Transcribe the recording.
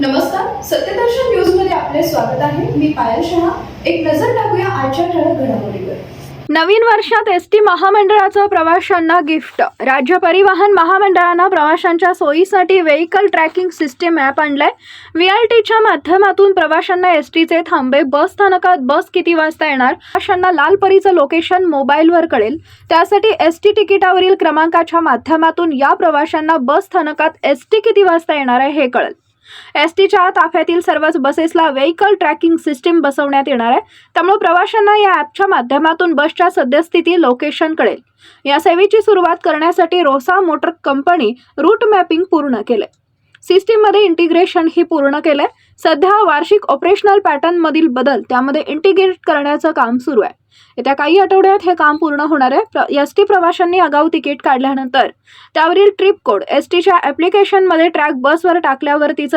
नमस्कार सत्यदर्शन न्यूजमध्ये आपले स्वागत आहे. मी पायल शहा. एक नजर टाकूया आजच्या ठळक घडामोडीवर. नवीन वर्षात एस टी महामंडळाचं प्रवाशांना गिफ्ट. राज्य परिवहन महामंडळानं प्रवाशांच्या सोयीसाठी व्हेकल ट्रॅकिंग सिस्टीम ॲप आणलाय. व्ही आर टीच्या माध्यमातून प्रवाशांना एस टीचे थांबे बस स्थानकात बस किती वाजता येणार प्रवाशांना लालपरीचं लोकेशन मोबाईलवर कळेल. त्यासाठी एस टी तिकिटावरील क्रमांकाच्या माध्यमातून या प्रवाशांना बस स्थानकात एस टी किती वाजता येणार आहे हे कळेल. एसटीच्या ताफ्यातील सर्वच बसेसला व्हेकल ट्रॅकिंग सिस्टीम बसवण्यात येणार आहे. त्यामुळे प्रवाशांना या ॲपच्या माध्यमातून बसच्या सद्यस्थिती लोकेशन कळेल. या सेवेची सुरुवात करण्यासाठी Rosa motor company route mapping पूर्ण केले सिस्टीममध्ये इंटिग्रेशन ही पूर्ण केलंय. सध्या वार्षिक ऑपरेशनल पॅटर्नमधील बदल त्यामध्ये इंटिग्रेट करण्याचं काम सुरू आहे. येत्या काही आठवड्यात हे काम पूर्ण होणार आहे. एस टी प्रवाशांनी आगाऊ तिकीट काढल्यानंतर त्यावरील ट्रिप कोड एस टीच्या ॲप्लिकेशनमध्ये ट्रॅक बसवर टाकल्यावर तिचं